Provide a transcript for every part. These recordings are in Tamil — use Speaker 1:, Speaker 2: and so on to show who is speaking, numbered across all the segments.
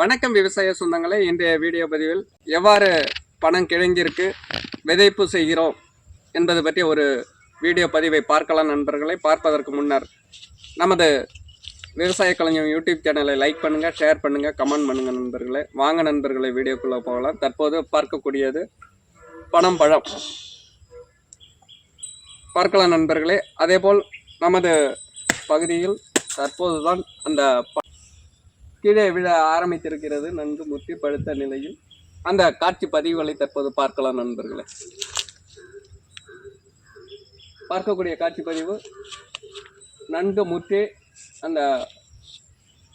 Speaker 1: வணக்கம் விவசாய சொந்தங்களே இன்றைய வீடியோ பதிவில் எவ்வாறு பணம் கிழங்கிற்கு விதைப்பு செய்கிறோம் என்பது பற்றி ஒரு வீடியோ பதிவை பார்க்கலாம் நண்பர்களை. பார்ப்பதற்கு முன்னர் நமது விவசாய கலைஞர் யூடியூப் சேனலை லைக் பண்ணுங்கள் ஷேர் பண்ணுங்கள் கமெண்ட் பண்ணுங்கள் நண்பர்களே. வாங்க நண்பர்களை வீடியோக்குள்ளே போகலாம். தற்போது பார்க்கக்கூடியது பணம் பழம். பார்க்கலாம் நண்பர்களே. அதேபோல் நமது பகுதியில் தற்போதுதான் அந்த ப- கீழே விழ ஆரம்பித்திருக்கிறது நன்கு முற்றி படுத்த நிலையில். அந்த காட்சி பதிவுகளை தற்போது பார்க்கலாம் நண்பர்களே. பார்க்கக்கூடிய காட்சி பதிவு நன்கு முற்றி அந்த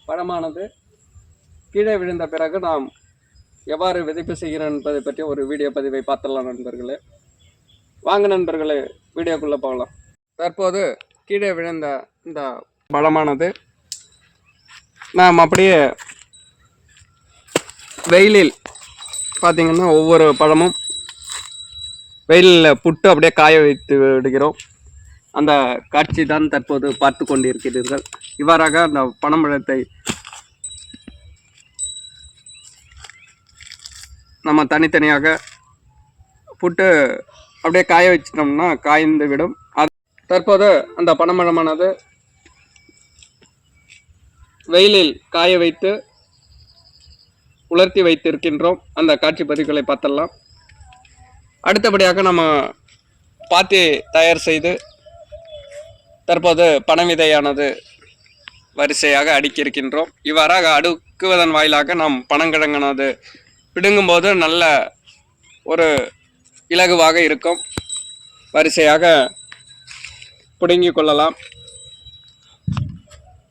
Speaker 1: பழமானது கீழே விழுந்த பிறகு நாம் எவ்வாறு விதைப்பு செய்கிறோம் என்பதை பற்றி ஒரு வீடியோ பதிவை பார்த்தலாம் நண்பர்களே. வாங்க நண்பர்களே வீடியோக்குள்ளே போகலாம். தற்போது கீழே விழுந்த இந்த படமானது நாம் அப்படியே வெயிலில் பார்த்தீங்கன்னா ஒவ்வொரு பழமும் வெயிலில் புட்டு அப்படியே காய வைத்து விடுகிறோம். அந்த காட்சி தான் தற்போது பார்த்து கொண்டிருக்கிறீர்கள். இவ்வாறாக அந்த பனம்பழத்தை நம்ம தனித்தனியாக புட்டு அப்படியே காய வச்சிட்டோம்னா காய்ந்து விடும். அது தற்போது அந்த பனம்பழமானது வெயிலில் காய வைத்து உலர்த்தி வைத்திருக்கின்றோம். அந்த காட்சி பதிவுகளை பார்த்தலாம் அடுத்தபடியாக நம்ம பாத்தி தயார் செய்து தற்போது பனை வரிசையாக அடுக்கியிருக்கின்றோம். இவ்வாறாக அடுக்குவதன் வாயிலாக நாம் பனங்கிழங்கானது பிடுங்கும்போது நல்ல ஒரு இலகுவாக இருக்கும். வரிசையாக பிடுங்கிக் கொள்ளலாம்.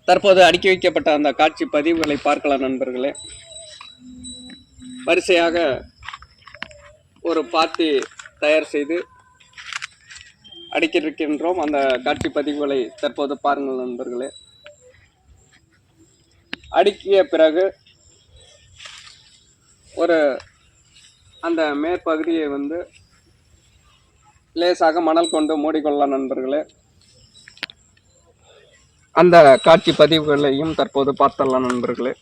Speaker 1: தற்போது அடுக்கி வைக்கப்பட்ட அந்த காட்சி பதிவுகளை பார்க்கலாம் நண்பர்களே. வரிசையாக ஒரு பாத்தி தயார் செய்து அடிக்கிருக்கின்றோம் அந்த காட்சி பதிவுகளை தற்போது பாருங்கள் நண்பர்களே. அடுக்கிய பிறகு ஒரு அந்த மேற்பகுதியை வந்து லேசாக மணல் கொண்டு மூடிக்கொள்ளலாம் நண்பர்களே. அந்த காட்சி பதிவுகளையும் தற்போது பார்த்தரலாம் நண்பர்களே.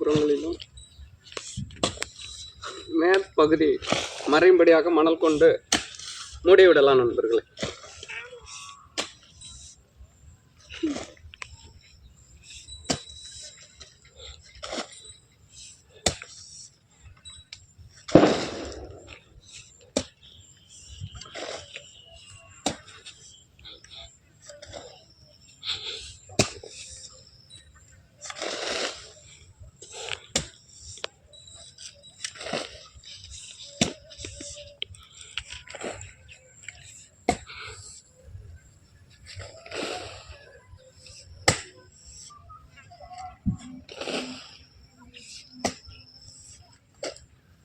Speaker 1: புறங்களிலும் மேற்பகுதி மறையும்படியாக மணல் கொண்டு மூடிவிடலாம் நண்பர்களே.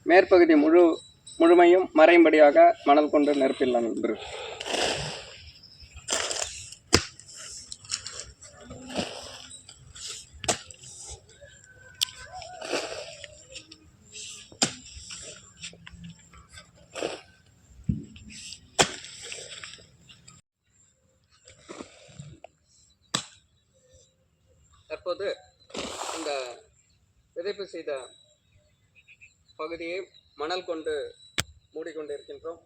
Speaker 1: மேற்பகுதி முழு முழுமையும் மறையும்படியாக மணல் கொண்டு நிரப்பிடலாம் என்று தற்போது இந்த விதைப்பு செய்த பகுதியை மணல் கொண்டு மூடிக்கொண்டிருக்கின்றோம்.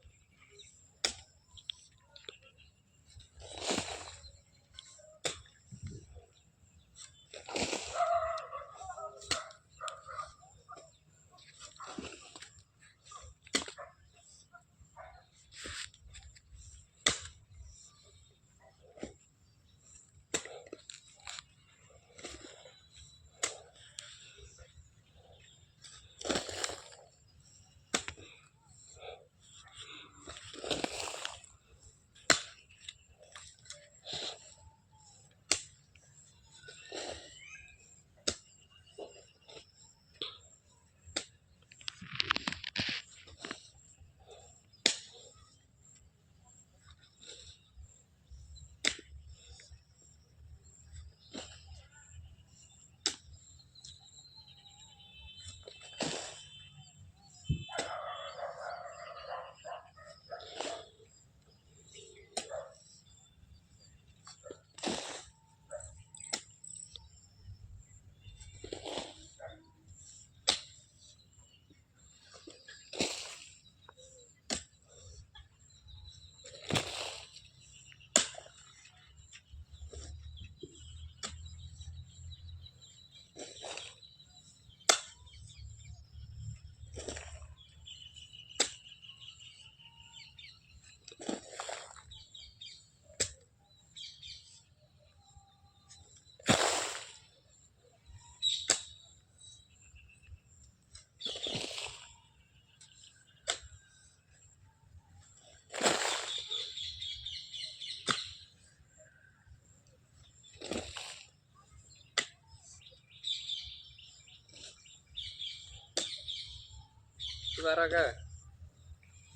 Speaker 1: இவ்வாறாக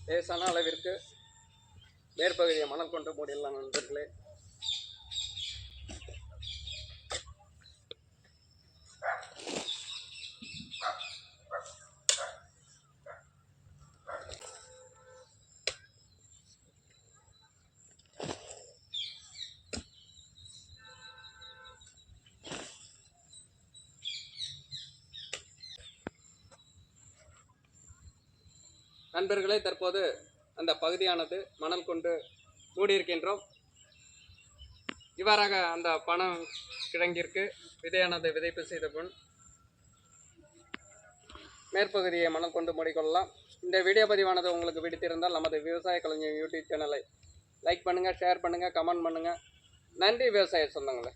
Speaker 1: லேசான அளவிற்கு மேற்பகுதியை மணல் கொண்டு மூடிடலாம் நண்பர்களே. நண்பர்களே தற்போது அந்த பகுதியானது மணல் கொண்டு மூடியிருக்கின்றோம். இவ்வாறாக அந்த பணம் கிழங்கிற்கு விதையானது விதைப்பு செய்த பின் மேற்பகுதியை மணல் கொண்டு மூடிக்கொள்ளலாம். இந்த வீடியோ பதிவானது உங்களுக்கு பிடித்திருந்தால் நமது விவசாய கலைஞர் யூடியூப் சேனலை லைக் பண்ணுங்கள் ஷேர் பண்ணுங்கள் கமெண்ட் பண்ணுங்கள் நன்றி விவசாய சொந்தங்களே.